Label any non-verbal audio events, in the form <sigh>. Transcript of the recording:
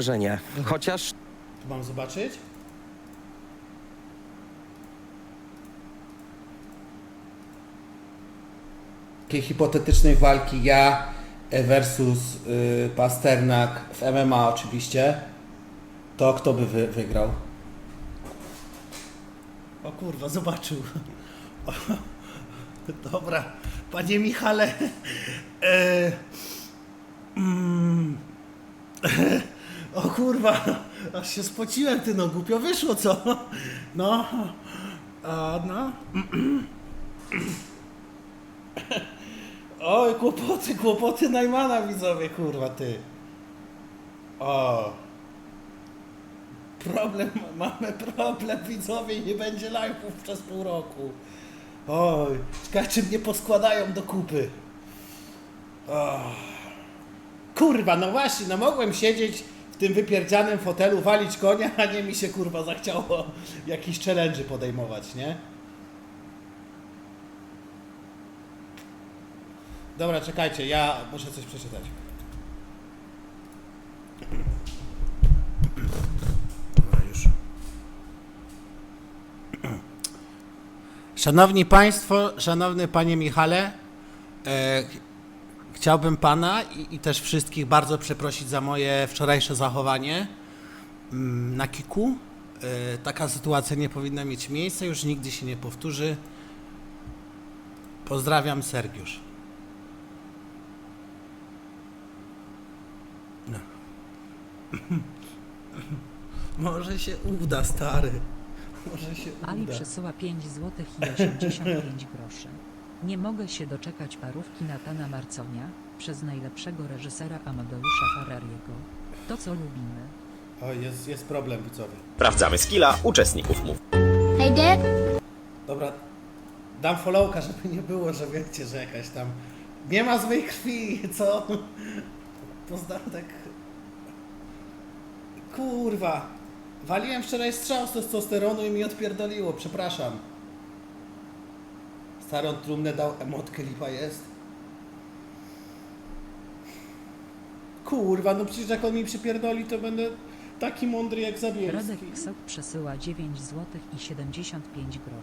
że nie. Chociaż Tu mam zobaczyć? Takiej hipotetycznej walki ja versus y, Pasternak w MMA oczywiście, to kto by wy, wygrał? O kurwa, zobaczył. O, <laughs> dobra, panie Michale. E, mm, o kurwa, aż się spociłem, ty no głupio wyszło, co? No, a no. Oj, kłopoty, kłopoty Najmana widzowie, kurwa, ty. O. Problem, mamy problem widzowie nie będzie live'ów przez pół roku. Oj, czekajcie, mnie poskładają do kupy. O. Kurwa, no właśnie, no mogłem siedzieć tym wypierdzianym fotelu, walić konia, a nie mi się kurwa zachciało jakiś challenge podejmować, nie? Dobra, czekajcie, ja muszę coś przeczytać. Dobra, już. Szanowni Państwo, szanowny Panie Michale, e, chciałbym Pana i, i też wszystkich bardzo przeprosić za moje wczorajsze zachowanie mm, na kiku. E, taka sytuacja nie powinna mieć miejsca, już nigdy się nie powtórzy. Pozdrawiam, Sergiusz. No. <laughs> Może się uda, stary. Może się Ali uda. przesyła 5 zł i 85 groszy. Nie mogę się doczekać parówki Natana Marconia przez najlepszego reżysera Amadeusza Ferrariego. To co lubimy. O, jest, jest problem, widzowie. Sprawdzamy skilla uczestników mów. Hey, Dad. Dobra, dam followka, żeby nie było, że wiecie, że jakaś tam... Nie ma złej krwi, co? Poznam tak... Kurwa. Waliłem wczoraj strzał z testosteronu i mi odpierdoliło, przepraszam. Starą trumnę dał, emotkę lipa jest. Kurwa, no przecież jak on mi przypierdoli, to będę taki mądry jak Radek Zabielski. Ksok przesyła 9 zł i 75 groszy.